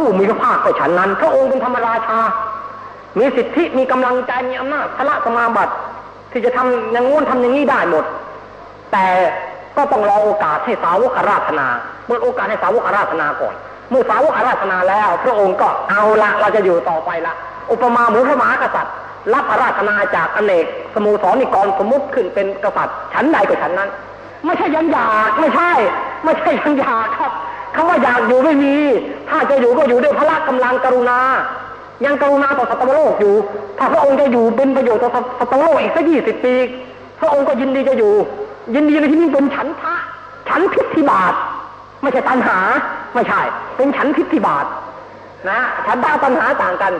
ผู้มีพระภาคก็ฉันนั้น พระองค์เป็นธรรมราชา มีสิทธิมีกำลังใจมีอำนาจพละสมาบัติที่จะทำอย่างงู้นทำอย่างนี้ได้หมด แต่ก็ต้องรอโอกาสให้สาวกอาราธนาเปิดโอกาสให้สาวกอาราธนาก่อน เมื่อสาวกอาราธนาแล้ว พระองค์ก็เอาละเราจะอยู่ต่อไปละ อุปมาเหมือนพระมหากษัตริย์ รับอาราธนาจากอเนกสโมุสรนิกรสมมุติขึ้นเป็นกษัตริย์ชั้นใดก็ชั้นนั้น ไม่ใช่ยังอยากไม่ใช่ ไม่ใช่ยังอยากครับ คำว่าอยากอยู่ไม่มี ถ้าจะอยู่ก็อยู่ด้วยพละกำลังกรุณา ยังกรุณาต่อสัตว์โลกอยู่ ถ้าพระองค์จะอยู่เป็นประโยชน์ต่อสัตว์โลกอีกสักยี่สิบปี พระองค์ก็ยินดีจะอยู่ ยินดีในที่นี้เป็นฉันทะ ฉันทิฏฐิบาท ไม่ใช่ตัณหา ไม่ใช่ เป็นฉันทิฏฐิบาท นะฉันทะตัณหาต่างกัน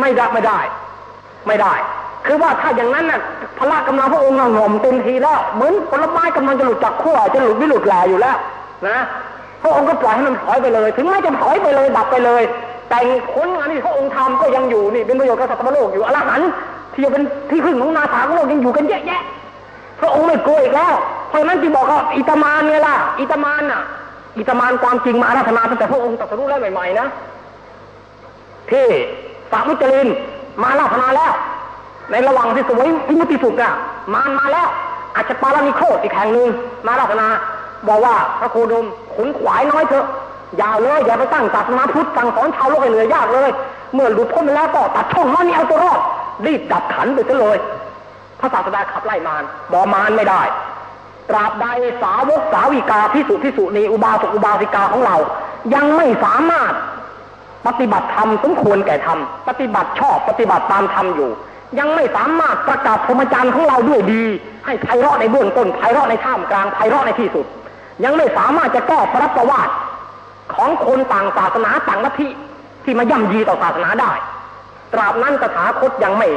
ไม่ได้ไม่ได้ ไม่ได้ คือว่าถ้าอย่างนั้นน่ะพละกำลังพระองค์หน่อมเต็มทีแล้ว เหมือนผลไม้กำลังจะหลุดจากขั้วจะหลุดไม่หลุดแหล่อยู่แล้ว นะพระองค์ก็ปล่อยให้มันถอยไปเลย ถึงแม้จะถอยไปเลยดับไปเลย แต่ผลงานที่พระองค์ทำก็ยังอยู่นี่เป็นประโยชน์กับสัตว์โลกอยู่อรหันต์ที่จะเป็นที่พึ่งของนาถาของโลกยังอยู่กันเยอะแยะ พระองค์ไม่กลัวอีกแล้วเพราะนั้นจึงบอกว่าอิตามานไงล่ะอิตามานน่ะ อิตามานความจริงมาอาราธนาตั้งแต่พระองค์ตรัสรู้แล้วใหม่ๆนะที่สามุจลินมาอาราธนาแล้ว ในระหว่างที่สวยพิมุติสุขอะมามาแล้วอาจจะปารานิโคตอีกแห่งหนึ่งมาอาราธนาบอกว่าพระโคดมขุนขวายน้อยเถอะอย่าเลยอย่าไปตั้งศาสนาพุทธสั่งสอนชาวโลกให้เหนื่อยยากเลย เมื่อหลุดพ้นไปแล้วก็ตัดช่องน้อยนี้เอาตัวรอดรีบดับขันไปซะเลยพระศาสดาขับไล่มารบอกมารไม่ได้ ตราบใดสาวกสาวิกาพิสุพิสุนีอุบาสกอุบาสิกาของเรา ยังไม่สามารถปฏิบัติธรรมสมควรแก่ธรรมปฏิบัติชอบปฏิบัติตามธรรมอยู่ ยังไม่สามารถประกาศพรหมจรรย์ของเราด้วยดี ให้ไพเราะในเบื้องต้นไพเราะในท่ามกลางไพเราะในที่สุด ยังไม่สามารถจะก้พระประวัติของคนต่างศาสนาต่างลัทธิที่มาย่ำยีต่อศาสนาได้ ตราบนั้นตถาคตยังไม่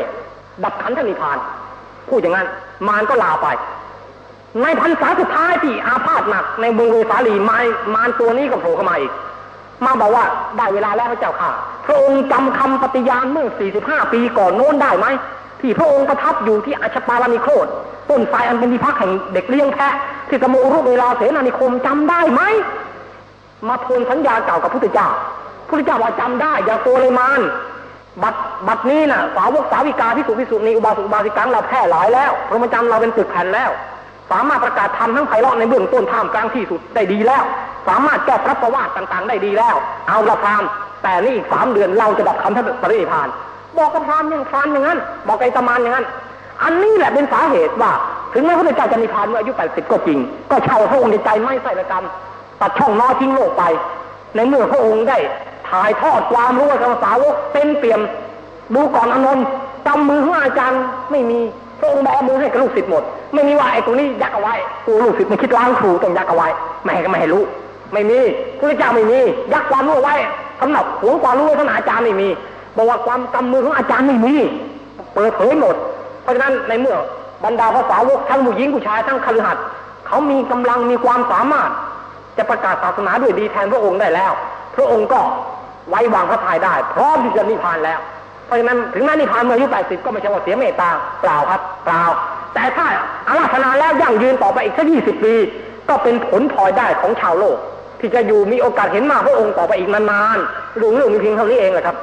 ดับขันธนิพพานพูดอย่างนั้น มารก็ลาไป ในพรรษาสุดท้ายที่อาพาธหนักในเมืองเวสาลีมารมารตัวนี้ก็โผล่เข้ามาอีก มาบอกว่าได้เวลาแล้วพระเจ้าค่ะ พระองค์จำคำปฏิญาณเมื่อ 45 ปีก่อนโน้นได้ไหมที่พระองค์ประทับอยู่ที่อัชปารานิโคตต้นไทรอันเป็นที่พักแห่งเด็กเลี้ยงแพะที่สมุรุเวลาเสนานิคมจำได้ไหมมาทวนสัญญาเก่ากับพุทธเจ้าพุทธเจ้าว่าจำได้ อย่าโกเลมานบัดบัดนี้น่ะสาวกสาวิกาพิสุพิสุนีอุบาสกอุบาสิกังเราแพร่หลายแล้วพรหมจรรย์เราเป็นตึกแผ่นแล้ว สามารถประกาศธรรมทั้งไพเราะในเบื้องต้นท่ามกลางที่สุดได้ดีแล้ว สามารถแก้พระประวัติต่างๆ ได้ดีแล้ว เอาละพรามแต่นี่สามเดือนเราจะดับคำท่านปริพานบอกกับพรามอย่างพรามอย่างนั้น บอกไอ้ตะมานอย่างนั้น อันนี้แหละเป็นสาเหตุว่า ถึงแม้พระเจ้าจะนิพพานเมื่ออายุ 80 ก็จริง ก็เช่าพระองค์ในใจไม่ใส่ละกรรมตัดช่องน้อยทิ้งโลกไป ในเมื่อพระองค์ได้ถ่ายทอดความรู้ให้กับสาวกเต็มเปี่ยม ดูก่อนอนนท์จำมือของอาจารย์ไม่มีพระองค์แบมือให้กับลูกศิษย์หมด ไม่มีว่าไอ้ตรงนี้ยักเอาไว้ครูลูกศิษย์มันคิดล้างครูต้องยักเอาไว้ไม่ให้ก็ไม่ให้รู้ ไม่มีพระเจ้าไม่มี ยักความรู้ไว้สำหรับหวงความรู้ไว้ท่านอาจารย์ไม่มี บอกว่าความกำมือของอาจารย์ไม่มี เปิดเผยหมด เพราะฉะนั้นในเมื่อบรรดาภาษาวกทั้งผู้หญิงผู้ชายทั้งคฤหัสถ์เขามีกำลังมีความสามารถ จะประกาศศาสนาด้วยดีแทนพระองค์ได้แล้ว พระองค์ก็ไว้วางพระทัยได้ พร้อมที่จะนิพพานแล้ว เพราะฉะนั้นถึงแม้นิพพานเมื่ออายุ80 ก็ไม่ใช่ว่าเสียเมตตาเปล่าครับเปล่า แต่ถ้าอาราธนาแล้วยั่งยืนต่อไปอีกสัก20 ปี ก็เป็นผลพลอยได้ของชาวโลก ที่จะอยู่มีโอกาสเห็นมาพระองค์ต่อไปอีกนานๆเรื่องเรื่องมีเพียงเท่านี้เองแหละครับ